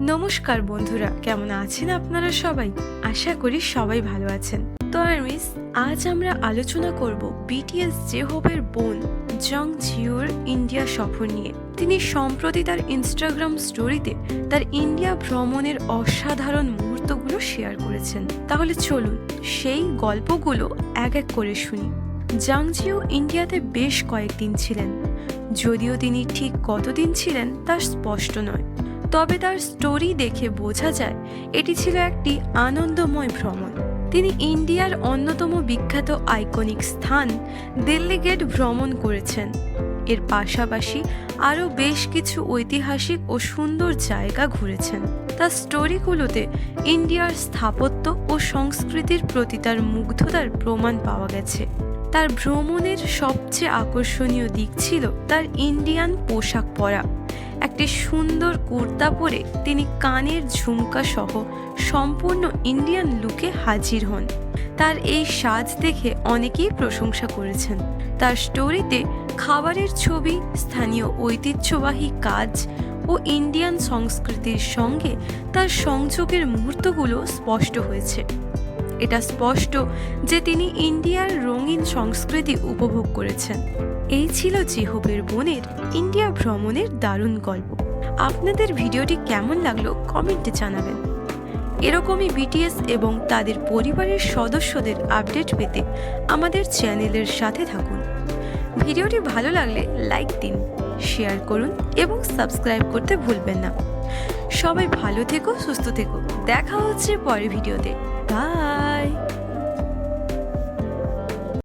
নমস্কার বন্ধুরা, কেমন আছেন আপনারা সবাই? আশা করি সবাই ভালো আছেন। তো আর্মিস আজ আমরা আলোচনা করব বিটিএস জেহোবের বোন জং জিওর ইন্ডিয়া সফর নিয়ে। তিনি সম্প্রতি তার ইনস্টাগ্রাম স্টোরিতে তার ইন্ডিয়া ভ্রমণের অসাধারণ মুহূর্তগুলো শেয়ার করেছেন। তাহলে চলুন, সেই গল্পগুলো এক এক করে শুনি। জাংজিও ইন্ডিয়াতে বেশ কয়েকদিন ছিলেন। যদিও তিনি ঠিক কতদিন ছিলেন তা স্পষ্ট নয়। তবে তার স্টোরি দেখে বোঝা যায়, এটি ছিল একটি আনন্দময় ভ্রমণ। তিনি ইন্ডিয়ার অন্যতম বিখ্যাত আইকনিক স্থান, দিল্লি গেট ভ্রমণ করেছেন। এর পাশাপাশি আরও বেশ কিছু ঐতিহাসিক ও সুন্দর জায়গা ঘুরেছেন। তার স্টোরিগুলোতে ইন্ডিয়ার স্থাপত্য ও সংস্কৃতির প্রতি তার মুগ্ধতার প্রমাণ পাওয়া গেছে। তার ভ্রমণের সবচেয়ে আকর্ষণীয় দিক ছিল তার ইন্ডিয়ান পোশাক পরা। একটি সুন্দর কুর্তা পরে তিনি কানের ঝুমকা সহ সম্পূর্ণ ইন্ডিয়ান লুকে হাজির হন। তার এই সাজ দেখে অনেকেই প্রশংসা করেছেন। তার স্টোরিতে খাবারের ছবি, স্থানীয় ঐতিহ্যবাহী কাজ ও ইন্ডিয়ান সংস্কৃতির সঙ্গে তার সংযোগের মুহূর্তগুলো স্পষ্ট হয়েছে। এটা স্পষ্ট যে তিনি ইন্ডিয়ার রঙিন সংস্কৃতি উপভোগ করেছেন। এই ছিল জেহবের বোনের ইন্ডিয়া ভ্রমণের দারুণ গল্প। আপনাদের ভিডিওটি কেমন লাগল কমেন্টে জানাবেন। এরকমই বিটিএস এবং তাদের পরিবারের সদস্যদের আপডেট পেতে আমাদের চ্যানেলের সাথে থাকুন। ভিডিওটি ভালো লাগলে লাইক দিন, শেয়ার করুন এবং সাবস্ক্রাইব করতে ভুলবেন না। সবাই ভালো থেকো, সুস্থ থেকো। দেখা হচ্ছে পরের ভিডিওতে। বাই!